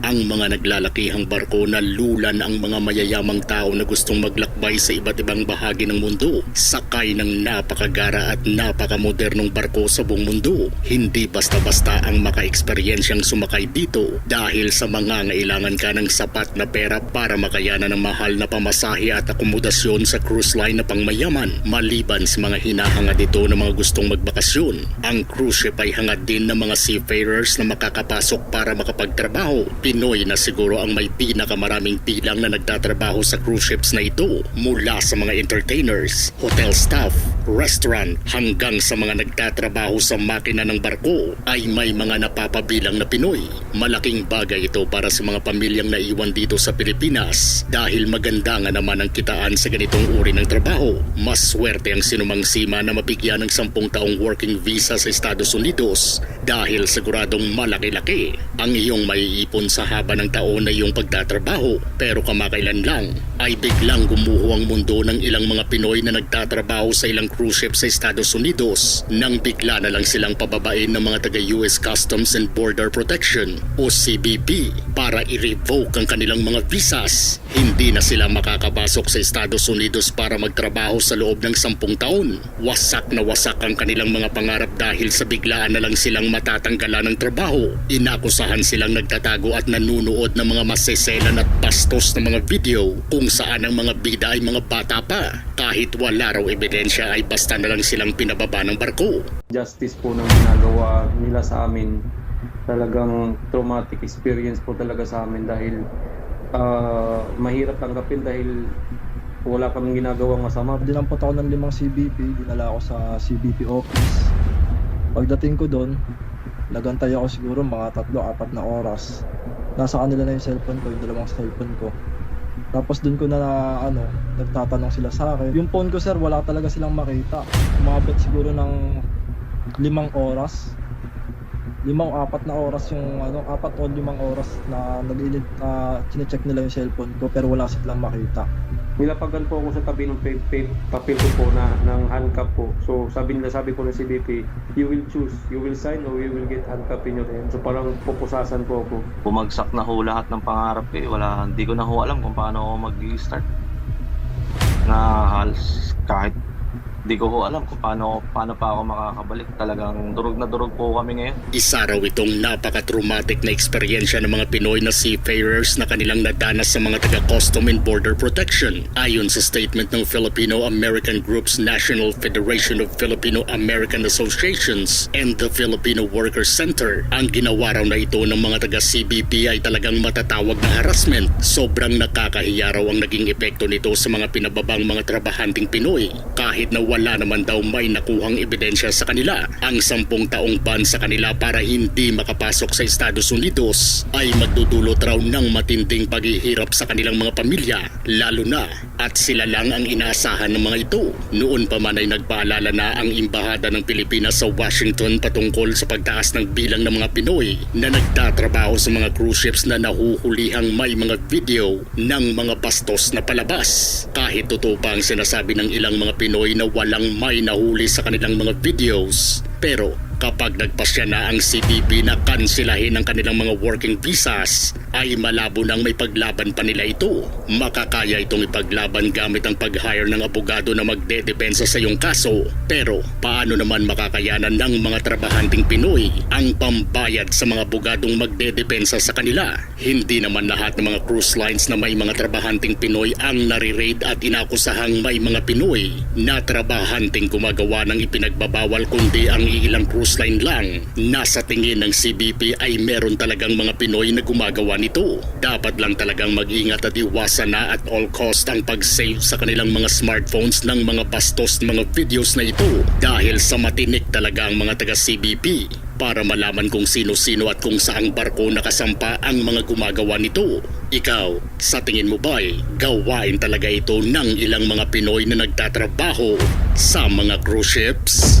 ang mga naglalakihang barko na lulan ang mga mayayamang tao na gustong maglakbay sa iba't ibang bahagi ng mundo. Sakay ng napakagara at napakamodernong barko sa buong mundo. Hindi basta-basta ang maka-eksperyensyang sumakay dito dahil sa mga ngailangan ka ng sapat na pera para makayanan ng mahal na pamasahe at akomodasyon sa cruise line na pangmayaman. Maliban sa mga hinahanga dito ng mga gustong magbakasyon, ang cruise ship ay hangad din ng mga seafarers na makakapasok para makapagtrabaho. Pinoy na siguro ang may pinakamaraming bilang na nagtatrabaho sa cruise ships na ito mula sa mga entertainers, hotel staff, restaurant hanggang sa mga nagtatrabaho sa makina ng barko ay may mga napapabilang na Pinoy. Malaking bagay ito para sa mga pamilyang naiwan dito sa Pilipinas dahil maganda nga naman ang kitaan sa ganitong uri ng trabaho. Mas swerte ang sinumang sima na mabigyan ng 10 taong working visa sa Estados Unidos dahil siguradong malaki-laki ang iyong maiipon sa haba ng taon na iyong pagtatrabaho pero kamakailan lang ay biglang gumuho ang mundo ng ilang mga Pinoy na nagtatrabaho sa ilang cruise ship sa Estados Unidos nang bigla na lang silang pababain ng mga taga US Customs and Border Protection o CBP para i-revoke ang kanilang mga visas. Hindi na sila makakapasok sa Estados Unidos para magtrabaho sa loob ng 10 taon. Wasak na wasak ang kanilang mga pangarap dahil sa biglaan na lang silang matatanggalan ng trabaho. Inakusahan silang nagtatago at nanunood ng mga maseselan at bastos na mga video kung saan ang mga bida ay mga bata pa. Kahit wala raw ebidensya ay basta na lang silang pinababa ng barko. justice po ng ginagawa nila sa amin talagang traumatic experience po talaga sa amin dahil ah, mahirap tanggapin dahil wala kaming ginagawang masama. Dinampot ako ng limang CBP, dinala ako sa CBP office. Pagdating ko doon, nagantay ako siguro mga tatlo, apat na oras. Nasa kanila na yung cellphone ko, yung dalawang cellphone ko. Tapos doon ko na ano, nagtatanong sila sa akin. Yung phone ko sir, wala talaga silang makita. Umabot siguro ng limang oras. Limang o apat na oras yung ano, apat o limang oras na nag na chinecheck nila yung cellphone ko pero wala silang makita. Nilapagan po ako sa tabi ng pa- pa- papel ko po na ng handcuff po. So sabi nila, sabi ko ng CBP, you will choose, you will sign or you will get handcuff in your hand. So parang pupusasan po ako. bumagsak na ho lahat ng pangarap eh. Wala, hindi ko na ho alam kung paano ako mag-start. Na halos kahit hindi ko ho alam kung paano, paano pa ako makakabalik. Talagang durog na durog po kami ngayon. Isa raw itong napaka-traumatic na eksperyensya ng mga Pinoy na seafarers na kanilang nadanas sa mga taga-Custom and Border Protection. Ayon sa statement ng Filipino-American Groups National Federation of Filipino-American Associations and the Filipino Workers Center, ang ginawa raw na ito ng mga taga-CBP ay talagang matatawag na harassment. Sobrang nakakahiya raw ang naging epekto nito sa mga pinababang mga trabahanting Pinoy kahit na wala naman daw may nakuhang ebidensya sa kanila. Ang sampung taong ban sa kanila para hindi makapasok sa Estados Unidos ay magdudulot raw ng matinding paghihirap sa kanilang mga pamilya, lalo na at sila lang ang inaasahan ng mga ito. Noon pa man ay nagpaalala na ang Imbahada ng Pilipinas sa Washington patungkol sa pagtaas ng bilang ng mga Pinoy na nagtatrabaho sa mga cruise ships na nahuhulihang may mga video ng mga bastos na palabas. Kahit totoo pa ang sinasabi ng ilang mga Pinoy na walang may nahuli sa kanilang mga videos. Pero kapag nagpasya na ang CBP na kansilahin ang kanilang mga working visas, ay malabo nang may paglaban pa nila ito. Makakaya itong ipaglaban gamit ang pag-hire ng abogado na magdedepensa sa iyong kaso. Pero paano naman makakayanan ng mga trabahanting Pinoy ang pambayad sa mga abogadong magdedepensa sa kanila? Hindi naman lahat ng mga cruise lines na may mga trabahanting Pinoy ang nare-raid at inakusahang may mga Pinoy na trabahanting gumagawa ng ipinagbabawal kundi ang iilang cruise line lang. Nasa tingin ng CBP ay meron talagang mga Pinoy na gumagawa nito. Dapat lang talagang mag-ingat at iwasan na at all cost ang pag-save sa kanilang mga smartphones ng mga bastos mga videos na ito dahil sa matinik talaga ang mga taga-CBP para malaman kung sino-sino at kung saang barko nakasampa ang mga gumagawa nito. Ikaw, sa tingin mo ba'y gawain talaga ito ng ilang mga Pinoy na nagtatrabaho sa mga cruise ships?